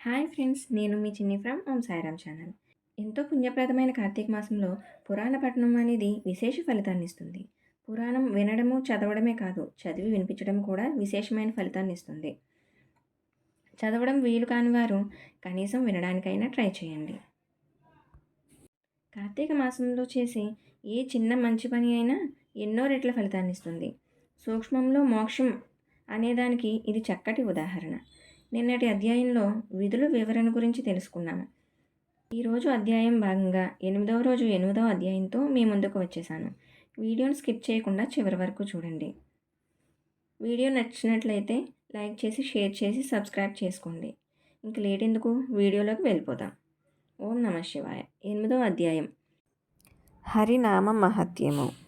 Hi friends నేను మీ చిన్ని from Om Sairam channel. ఎంతో పుణ్యప్రదమైన కార్తీక మాసంలో పురాణ పఠనం అనేది విశేష ఫలితాన్ని ఇస్తుంది. పురాణం వినడము చదవడమే కాదు చదివి వినిపించడం కూడా విశేషమైన ఫలితాన్ని ఇస్తుంది. చదవడం వీలు కాని వారు కనీసం వినడానికైనా ట్రై చేయండి. కార్తీక మాసంలో చేసే ఏ చిన్న మంచి పని అయినా ఎన్నో రెట్ల ఫలితాన్ని ఇస్తుంది. సూక్ష్మంలో మోక్షం అనేదానికి ఇది చక్కటి ఉదాహరణ. నిన్నటి అధ్యాయంలో విధుల వివరణ గురించి తెలుసుకున్నాము. ఈరోజు అధ్యాయం భాగంగా ఎనిమిదవ రోజు ఎనిమిదవ అధ్యాయంతో మీ ముందుకు వచ్చేసాను. వీడియోను స్కిప్ చేయకుండా చివరి వరకు చూడండి. వీడియో నచ్చినట్లయితే లైక్ చేసి షేర్ చేసి సబ్స్క్రైబ్ చేసుకోండి. ఇంక లేట్ ఎందుకు? వీడియోలోకి వెళ్ళిపోదాం. ఓం నమ శివాయ. ఎనిమిదవ అధ్యాయం. హరినామ మహత్యము.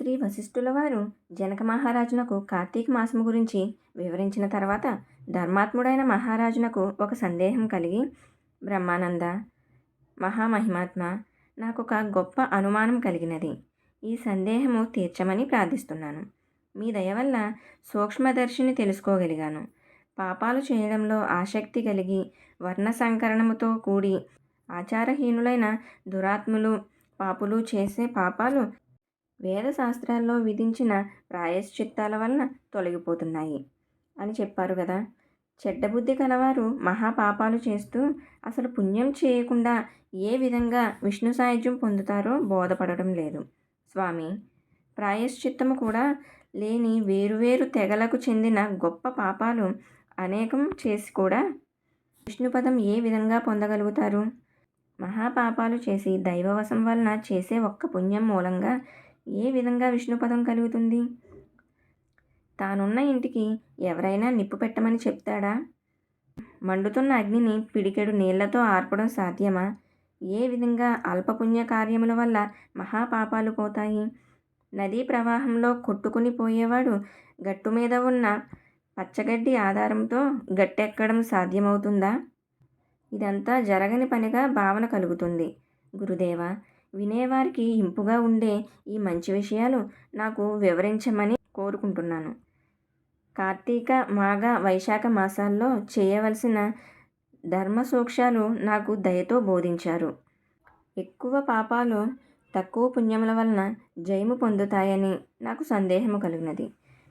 శ్రీ వశిష్ఠుల వారు జనక మహారాజునకు కార్తీక మాసం గురించి వివరించిన తర్వాత ధర్మాత్ముడైన మహారాజునకు ఒక సందేహం కలిగి బ్రహ్మానంద మహామహిమాత్మ నాకు ఒక గొప్ప అనుమానం కలిగినది. ఈ సందేహము తీర్చమని ప్రార్థిస్తున్నాను. మీ దయ వల్ల సూక్ష్మదర్శిని తెలుసుకోగలిగాను. పాపాలు చేయడంలో ఆసక్తి కలిగి వర్ణ సంకరణముతో కూడి ఆచారహీనులైన దురాత్ములు పాపులు చేసే పాపాలు వేదశాస్త్రాల్లో విధించిన ప్రాయశ్చిత్తాల వలన తొలగిపోతున్నాయి అని చెప్పారు కదా. చెడ్డబుద్ధి కలవారు మహాపాపాలు చేస్తూ అసలు పుణ్యం చేయకుండా ఏ విధంగా విష్ణు సాయుధ్యం పొందుతారో బోధపడడం లేదు. స్వామి ప్రాయశ్చిత్తము కూడా లేని వేరువేరు తెగలకు చెందిన గొప్ప పాపాలు అనేకం చేసి కూడా విష్ణుపదం ఏ విధంగా పొందగలుగుతారు? మహాపాపాలు చేసి దైవవశం వలన చేసే ఒక్క పుణ్యం మూలంగా ఏ విధంగా విష్ణుపదం కలుగుతుంది? తానున్న ఇంటికి ఎవరైనా నిప్పు పెట్టమని చెప్తాడా? మండుతున్న అగ్నిని పిడికెడు నీళ్ళతో ఆర్పడం సాధ్యమా? ఏ విధంగా అల్పపుణ్య కార్యముల వల్ల మహాపాపాలు పోతాయి? నదీ ప్రవాహంలో కొట్టుకుని పోయేవాడు గట్టు మీద ఉన్న పచ్చగడ్డి ఆధారంతో గట్టెక్కడం సాధ్యమవుతుందా? ఇదంతా జరగని పనిగా భావన కలుగుతుంది. గురుదేవ వినేవారికి ఇంపుగా ఉండే ఈ మంచి విషయాలు నాకు వివరించమని కోరుకుంటున్నాను. కార్తీక మాఘ వైశాఖ మాసాల్లో చేయవలసిన ధర్మ సూక్ష్యాలు నాకు దయతో బోధించారు. ఎక్కువ పాపాలు తక్కువ పుణ్యముల వలన జయము పొందుతాయని నాకు సందేహము కలిగినది.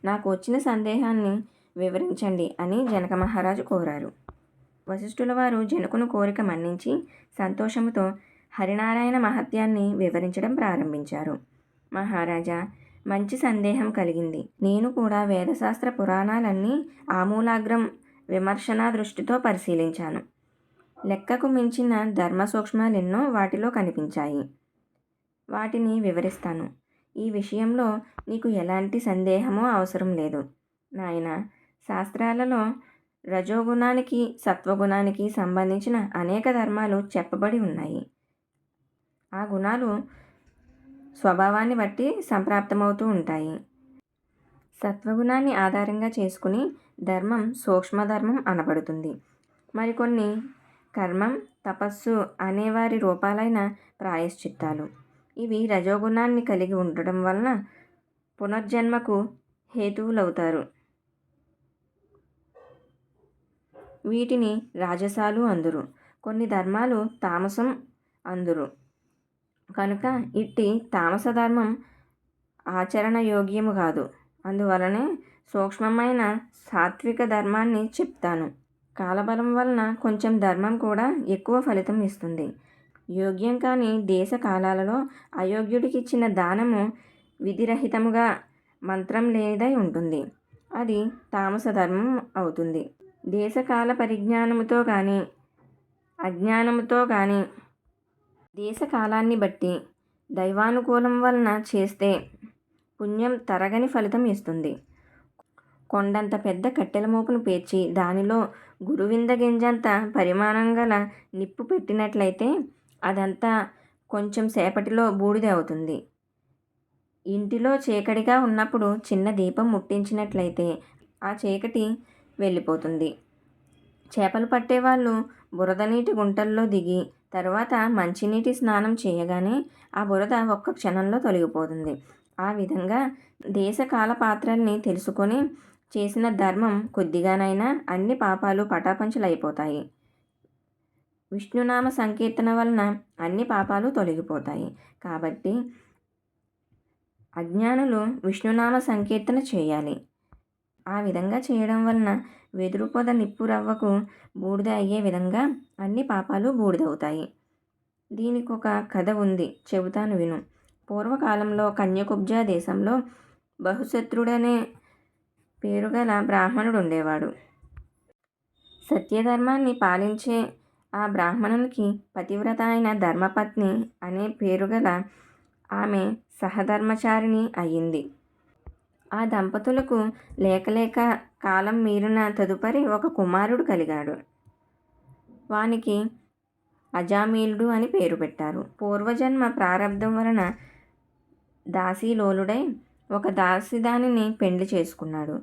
నాకు వచ్చిన సందేహాన్ని వివరించండి అని జనక మహారాజు కోరారు. వశిష్ఠుల వారు జనకును కోరిక మన్నించి సంతోషముతో హరినారాయణ మహత్యాన్ని వివరించడం ప్రారంభించారు. మహారాజా మంచి సందేహం కలిగింది. నేను కూడా వేదశాస్త్ర పురాణాలన్నీ ఆమూలాగ్రం విమర్శనా దృష్టితో పరిశీలించాను. లెక్కకు మించిన ధర్మ సూక్ష్మాలెన్నో వాటిలో కనిపించాయి. వాటిని వివరిస్తాను. ఈ విషయంలో నీకు ఎలాంటి సందేహమో అవసరం లేదు. నాయన శాస్త్రాలలో రజోగుణానికి సత్వగుణానికి సంబంధించిన అనేక ధర్మాలు చెప్పబడి ఉన్నాయి. ఆ గుణాలు స్వభావాన్ని బట్టి సంప్రాప్తమవుతూ ఉంటాయి. సత్వగుణాన్ని ఆధారంగా చేసుకుని ధర్మం సూక్ష్మధర్మం అనబడుతుంది. మరికొన్ని కర్మం తపస్సు అనేవారి రూపాలైన ప్రాయశ్చిత్తాలు. ఇవి రజోగుణాన్ని కలిగి ఉండడం వలన పునర్జన్మకు హేతువులవుతారు. వీటిని రాజసాలు అందురు. కొన్ని ధర్మాలు తామసం అందురు. కనుక ఇట్టి తామస ధర్మం ఆచరణ యోగ్యము కాదు. అందువలనే సూక్ష్మమైన సాత్విక ధర్మాన్ని చెప్తాను. కాలబలం వలన కొంచెం ధర్మం కూడా ఎక్కువ ఫలితం ఇస్తుంది. యోగ్యం కాని దేశ కాలాలలో అయోగ్యుడికి ఇచ్చిన దానము విధిరహితముగా మంత్రం లేదై ఉంటుంది. అది తామస ధర్మం అవుతుంది. దేశకాల పరిజ్ఞానముతో కానీ అజ్ఞానముతో కానీ దేశకాలాన్ని బట్టి దైవానుకూలం వలన చేస్తే పుణ్యం తరగని ఫలితం ఇస్తుంది. కొండంత పెద్ద కట్టెల మోపును పేర్చి దానిలో గురువింద గింజంత పరిమాణం గల నిప్పు పెట్టినట్లయితే అదంతా కొంచెం సేపటిలో బూడిద అవుతుంది. ఇంటిలో చీకటిగా ఉన్నప్పుడు చిన్న దీపం ముట్టించినట్లయితే ఆ చీకటి వెళ్ళిపోతుంది. చేపలు పట్టేవాళ్ళు బురద నీటి గుంటల్లో దిగి తర్వాత మంచినీటి స్నానం చేయగానే ఆ బురద ఒక్క క్షణంలో తొలగిపోతుంది. ఆ విధంగా దేశకాల పాత్రల్ని తెలుసుకొని చేసిన ధర్మం కొద్దిగానైనా అన్ని పాపాలు పటాపంచలైపోతాయి. విష్ణునామ సంకీర్తన వలన అన్ని పాపాలు తొలగిపోతాయి. కాబట్టి అజ్ఞానులు విష్ణునామ సంకీర్తన చేయాలి. ఆ విధంగా చేయడం వలన వెదురు పొద నిప్పు రవ్వకు బూడిద అయ్యే విధంగా అన్ని పాపాలు బూడిదవుతాయి. దీనికి ఒక కథ ఉంది. చెబుతాను విను. పూర్వకాలంలో కన్యకుబ్జ దేశంలో బహుశత్రుడనే పేరుగల బ్రాహ్మణుడు ఉండేవాడు సత్యధర్మాన్ని పాలించే ఆ బ్రాహ్మణునికి పతివ్రత అయిన ధర్మపత్ని అనే పేరుగల ఆమె సహధర్మచారిణి అయ్యింది. ఆ దంపతులకు లేకలేక కాలం మీరిన తదుపరి ఒక కుమారుడు కలిగాడు. వానికి అజామీలుడు అని పేరు పెట్టారు. పూర్వజన్మ ప్రారంధం వలన దాసీలోలుడై ఒక దాసిదానిని పెండ్లి చేసుకున్నాడు.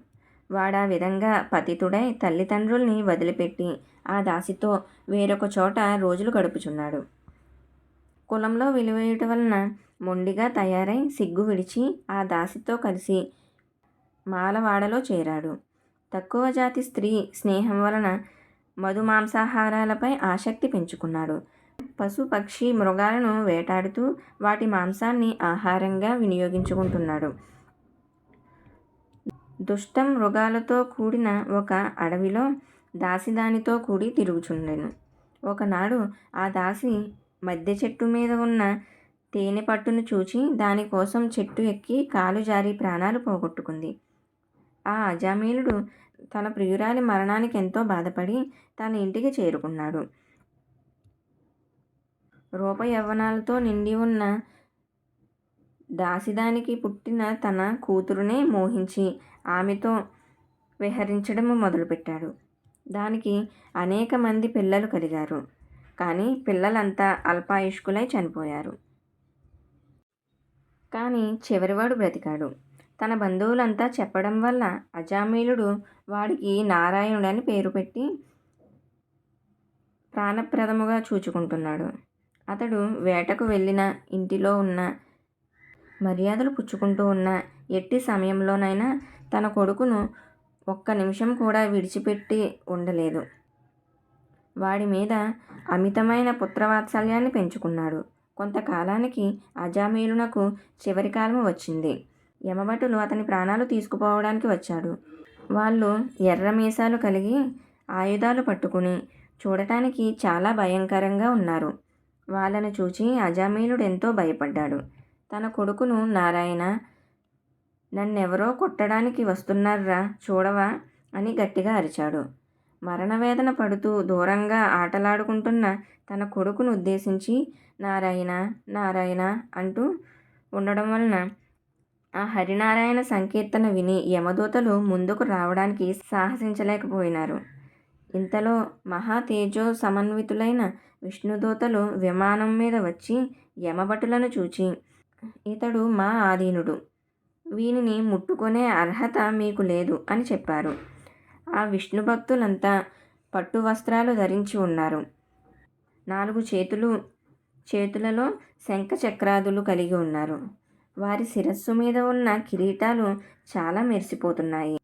వాడు ఆ విధంగా పతితుడై తల్లిదండ్రుల్ని వదిలిపెట్టి ఆ దాసితో వేరొక చోట రోజులు గడుపుచున్నాడు. కులంలో విలువేయటం వలన మొండిగా తయారై సిగ్గు విడిచి ఆ దాసితో కలిసి మాలవాడలో చేరాడు. తక్కువ జాతి స్త్రీ స్నేహం వలన మధు మాంసాహారాలపై ఆసక్తి పెంచుకున్నాడు. పశు పక్షి మృగాలను వేటాడుతూ వాటి మాంసాన్ని ఆహారంగా వినియోగించుకుంటున్నాడు. దుష్ట మృగాలతో కూడిన ఒక అడవిలో దాసి దానితో కూడి తిరుగుచుండెను. ఒకనాడు ఆ దాసి మధ్య చెట్టు మీద ఉన్న తేనె పట్టును చూచి దానికోసం చెట్టు ఎక్కి కాలు జారి ప్రాణాలు పోగొట్టుకుంది. ఆ అజామీలుడు తన ప్రియురాలి మరణానికి ఎంతో బాధపడి తన ఇంటికి చేరుకున్నాడు. రూప యవ్వనాలతో నిండి ఉన్న దాసిదానికి పుట్టిన తన కూతురునే మోహించి ఆమెతో విహరించడం మొదలుపెట్టాడు. దానికి అనేక మంది పిల్లలు కలిగారు. కానీ పిల్లలంతా అల్పాయుష్కులై చనిపోయారు. కానీ చివరివాడు బ్రతికాడు. తన బంధువులంతా చెప్పడం వల్ల అజామీలుడు వాడికి నారాయణుడని పేరు పెట్టి ప్రాణప్రదముగా చూచుకుంటున్నాడు. అతడు వేటకు వెళ్ళిన ఇంటిలో ఉన్న మర్యాదలు పుచ్చుకుంటూ ఉన్న ఎట్టి సమయంలోనైనా తన కొడుకును ఒక్క నిమిషం కూడా విడిచిపెట్టి ఉండలేదు. వాడి మీద అమితమైన పుత్రవాత్సల్యాన్ని పెంచుకున్నాడు. కొంతకాలానికి అజామీలునకు చివరి కాలం వచ్చింది. యమభటులు అతని ప్రాణాలు తీసుకుపోవడానికి వచ్చాడు వాళ్ళు ఎర్ర మీసాలు కలిగి ఆయుధాలు పట్టుకుని చూడటానికి చాలా భయంకరంగా ఉన్నారు. వాళ్ళను చూచి అజామీలుడు ఎంతో భయపడ్డాడు. తన కొడుకును నారాయణ నన్నెవరో కొట్టడానికి వస్తున్నారా చూడవా అని గట్టిగా అరిచాడు. మరణవేదన పడుతూ దూరంగా ఆటలాడుకుంటున్న తన కొడుకును ఉద్దేశించి నారాయణ నారాయణ అంటూ ఉండడం వలన ఆ హరినారాయణ సంకీర్తన విని యమదూతలు ముందుకు రావడానికి సాహసించలేకపోయినారు. ఇంతలో మహా తేజో సమన్వితులైన విష్ణుదూతలు విమానం మీద వచ్చి యమభటులను చూచి ఇతడు మా ఆధీనుడు. వీనిని ముట్టుకునే అర్హత మీకు లేదు అని చెప్పారు. ఆ విష్ణు భక్తులంతా పట్టు వస్త్రాలు ధరించి ఉన్నారు. నాలుగు చేతులు చేతులలో శంఖ చక్రాదులు కలిగి ఉన్నారు. వారి శిరస్సు మీద ఉన్న కిరీటాలు చాలా మెరిసిపోతున్నాయి.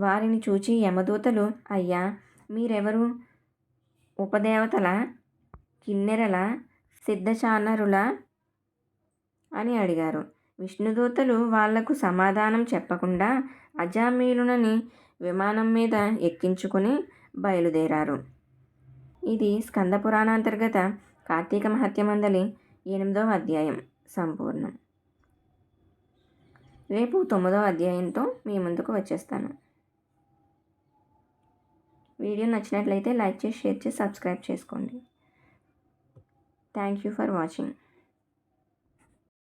వారిని చూచి యమదూతలు అయ్యా మీరెవరు? ఉపదేవతల? కిన్నెరల? సిద్ధచానరుల అని అడిగారు. విష్ణుదూతలు వాళ్ళకు సమాధానం చెప్పకుండా అజామీలునని విమానం మీద ఎక్కించుకుని బయలుదేరారు. ఇది స్కంద పురాణాంతర్గత కార్తీక మహత్యమందలి ఎనిమిదవ అధ్యాయం సంపూర్ణం. రేపు తొమ్మిదవ అధ్యాయంతో మీ ముందుకు వచ్చేస్తాను. వీడియో నచ్చినట్లయితే లైక్ చేసి షేర్ చేసి సబ్స్క్రైబ్ చేసుకోండి. Thank you for watching.